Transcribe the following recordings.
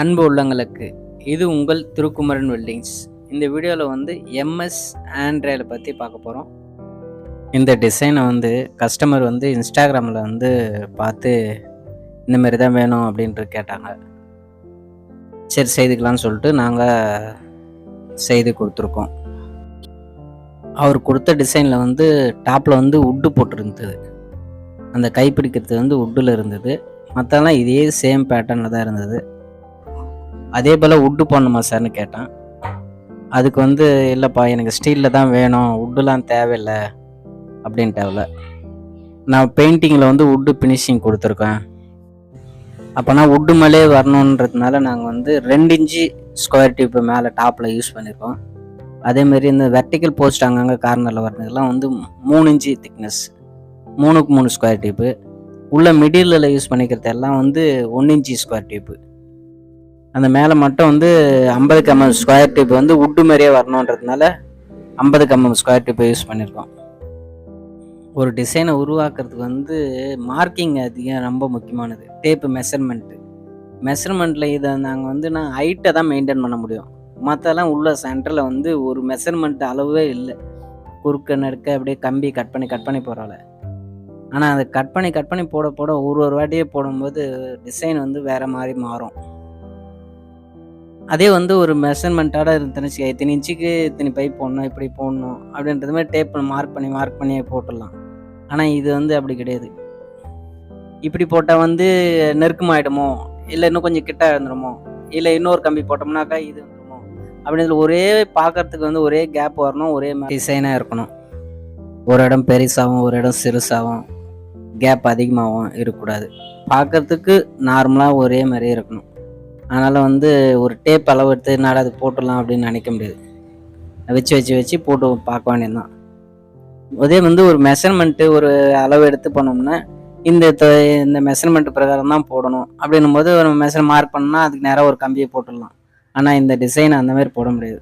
அன்பு உள்ளங்களுக்கு இது உங்கள் திருக்குமரன் வெல்டிங்ஸ். இந்த வீடியோவில் வந்து எம்எஸ் ஆண்ட்ராய்டை பற்றி பார்க்க போகிறோம் இந்த டிசைனை வந்து கஸ்டமர் வந்து இன்ஸ்டாகிராமில் வந்து பார்த்து இந்தமாரி தான் வேணும் அப்படின்ட்டு கேட்டாங்க. சரி செய்துக்கலாம்னு சொல்லிட்டு நாங்கள் செய்து கொடுத்துருக்கோம். அவர் கொடுத்த டிசைனில் வந்து டாப்பில் வந்து உட்டு போட்டிருந்தது. அந்த கைப்பிடிக்கிறது வந்து உட்டில் இருந்தது. மற்றெல்லாம் இதே சேம் பேட்டர்னில் தான் இருந்தது. அதே போல் உட்டு போடணுமா சார்னு கேட்டேன். அதுக்கு வந்து இல்லைப்பா எனக்கு ஸ்டீலில் தான் வேணும். உட்டுலாம் தேவையில்லை. அப்படின்ட்டாவில் நான் பெயிண்டிங்கில் வந்து உட்டு ஃபினிஷிங் கொடுத்துருக்கேன். அப்போனா உட்டு மேலே வரணுன்றதுனால நாங்கள் வந்து ரெண்டு இன்ச்சு ஸ்கொயர் டியூப்பு மேலே டாப்பில் யூஸ் பண்ணியிருக்கோம் அதேமாரி இந்த வெர்டிக்கல் போஸ்ட் அங்கங்கே கார்னரில் வர்றதுக்கெல்லாம் வந்து மூணு இன்ச்சு திக்னஸ் மூணுக்கு மூணு ஸ்கொயர் டியூப்பு உள்ள மிடிலில் யூஸ் பண்ணிக்கிறது எல்லாம் வந்து ஒன் இன்ச்சு ஸ்கொயர் டியூப்பு அந்த மேலே மட்டும் வந்து ஐம்பது கம்மம் ஸ்கொயர் டியூப் வந்து உட்டு மாதிரியே வரணுன்றதுனால ஐம்பது கம்மம் ஸ்கொயர் டியூப்பை யூஸ் பண்ணியிருக்கோம் ஒரு டிசைனை உருவாக்குறதுக்கு வந்து மார்க்கிங் அதிகம் ரொம்ப முக்கியமானது. டேப்பு மெஷர்மெண்ட்டு மெஷர்மெண்ட்டில் இதை நாங்கள் வந்து நான் ஹைட்டை தான் மெயின்டைன் பண்ண முடியும். மற்றெல்லாம் உள்ள சென்டரில் வந்து ஒரு மெஷர்மெண்ட் அளவே இல்லை. குறுக்க நடுக்க அப்படியே கம்பி கட் பண்ணி கட் பண்ணி போகிறாள் ஆனால் அதை கட் பண்ணி கட் பண்ணி போட போட ஒரு ஒரு வாட்டியே போடும்போது டிசைன் வந்து வேறு மாதிரி மாறும். அதே வந்து ஒரு மெஷர்மெண்ட்டோட இருந்துச்சு இத்தனை இன்ச்சுக்கு இத்தனை பைப் போடணும் இப்படி போடணும் அப்படின்றது மாதிரி டேப் மார்க் பண்ணி மார்க் பண்ணியே போட்டுடலாம். ஆனால் இது வந்து அப்படி கிடையாது. இப்படி போட்டால் வந்து நெருக்கமாயிடுமோ? இல்லை இன்னும் கொஞ்சம் கிட்ட இருந்துருமோ? இல்லை இன்னொரு கம்பி போட்டோம்னாக்கா இது வந்துருமோ? அப்படின்னு ஒரே பார்க்கறதுக்கு வந்து ஒரே கேப் வரணும் ஒரே டிசைனாக இருக்கணும். ஒரு இடம் பெருசாகவும் ஒரு இடம் சிறுசாகவும் கேப் அதிகமாகவும் இருக்கக்கூடாது. பார்க்கறதுக்கு நார்மலாக ஒரே மாதிரியே இருக்கணும். அதனால் வந்து ஒரு டேப் அளவு எடுத்து என்னடா அது போட்டுடலாம் அப்படின்னு நினைக்க முடியாது. வச்சு வச்சு வச்சு போட்டு பார்க்க வேண்டியதுதான். அதே வந்து ஒரு மெஷர்மெண்ட்டு ஒரு அளவு எடுத்து பண்ணோம்னா இந்த த- இந்த மெஷர்மெண்ட் பிரகாரம் தான் போடணும். அப்படின்னும் போது ஒரு மெஷர் மார்க் பண்ணால் அதுக்கு நேராக ஒரு கம்பியை போட்டுடலாம். ஆனால் இந்த டிசைன் அந்த மாதிரி போட முடியாது.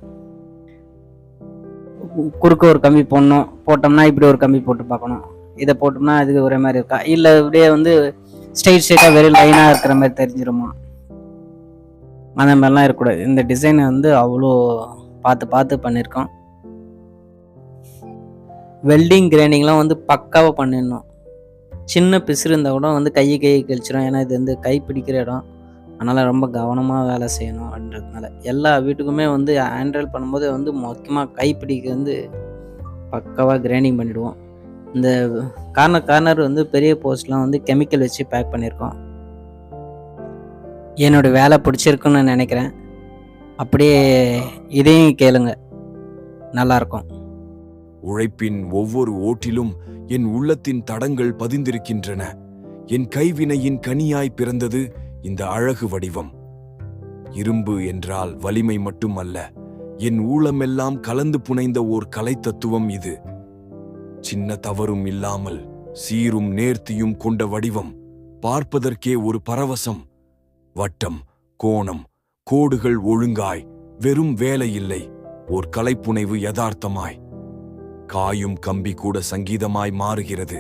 குறுக்க ஒரு கம்பி போடணும். போட்டோம்னா இப்படி ஒரு கம்பி போட்டு பார்க்கணும். இதை போட்டோம்னா அதுக்கு ஒரே மாதிரி இருக்கா? இல்லை இப்படியே வந்து ஸ்ட்ரைட் ஸ்ட்ரைட்டாக வெறும் லைனாக இருக்கிற மாதிரி தெரிஞ்சிருமா? அந்த மாதிரிலாம் இருக்கக்கூடாது. இந்த டிசைனை வந்து அவ்வளோ பார்த்து பார்த்து பண்ணியிருக்கோம். வெல்டிங் கிரைண்டிங்லாம் வந்து பக்காவாக பண்ணிடணும். சின்ன பிசுறு இருந்தால் கூட வந்து கையை கையை கழிச்சிடும் ஏன்னா இது வந்து கை பிடிக்கிற இடம். அதனால் ரொம்ப கவனமாக வேலை செய்யணும் அப்படின்றதுனால. எல்லா வீட்டுக்குமே வந்து ஹேண்டில் பண்ணும்போது வந்து முக்கியமாக கைப்பிடிக்கு வந்து பக்காவாக கிரைண்டிங் பண்ணிவிடுவோம் இந்த கார்னர் கார்னர் வந்து பெரிய போஸ்ட்லாம் வந்து கெமிக்கல் வச்சு பேக் பண்ணியிருக்கோம். என்னோட வேலை பிடிச்சிருக்குன்னு நினைக்கிறேன். அப்படியே இதையும் கேளுங்க. நல்லாயிருக்கும். உழைப்பின் ஒவ்வொரு ஓட்டிலும் என் உள்ளத்தின் தடங்கள் பதிந்திருக்கின்றன. என் கைவினையின் கனியாய் பிறந்தது இந்த அழகு வடிவம். இரும்பு என்றால் வலிமை மட்டுமல்ல என் ஊளமெல்லாம் கலந்து புனைந்த ஓர் கலை தத்துவம் இது. சின்ன தவறும் இல்லாமல் சீரும் நேர்த்தியும் கொண்ட வடிவம். பார்ப்பதற்கே ஒரு பரவசம். வட்டம் கோணம் கோடுகள் ஒழுங்காய் வெறும் வேலையில்லை ஓர் கலைப்புனைவு யதார்த்தமாய். காயும் கம்பி கூட சங்கீதமாய் மாறுகிறது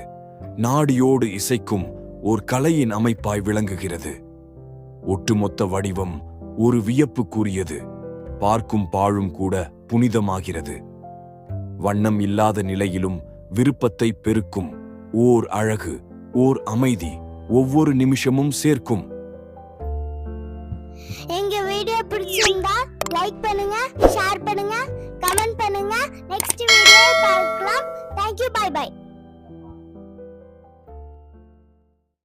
நாடியோடு இசைக்கும் ஓர் கலையின் அமைப்பாய் விளங்குகிறது. ஒட்டுமொத்த வடிவம் ஒரு வியப்புக்குரியது பார்க்கும் பாழும் கூட புனிதமாகிறது. வண்ணம் இல்லாத நிலையிலும் விருப்பத்தை பெருக்கும் ஓர் அழகு ஓர் அமைதி ஒவ்வொரு நிமிஷமும் சேர்க்கும். எங்க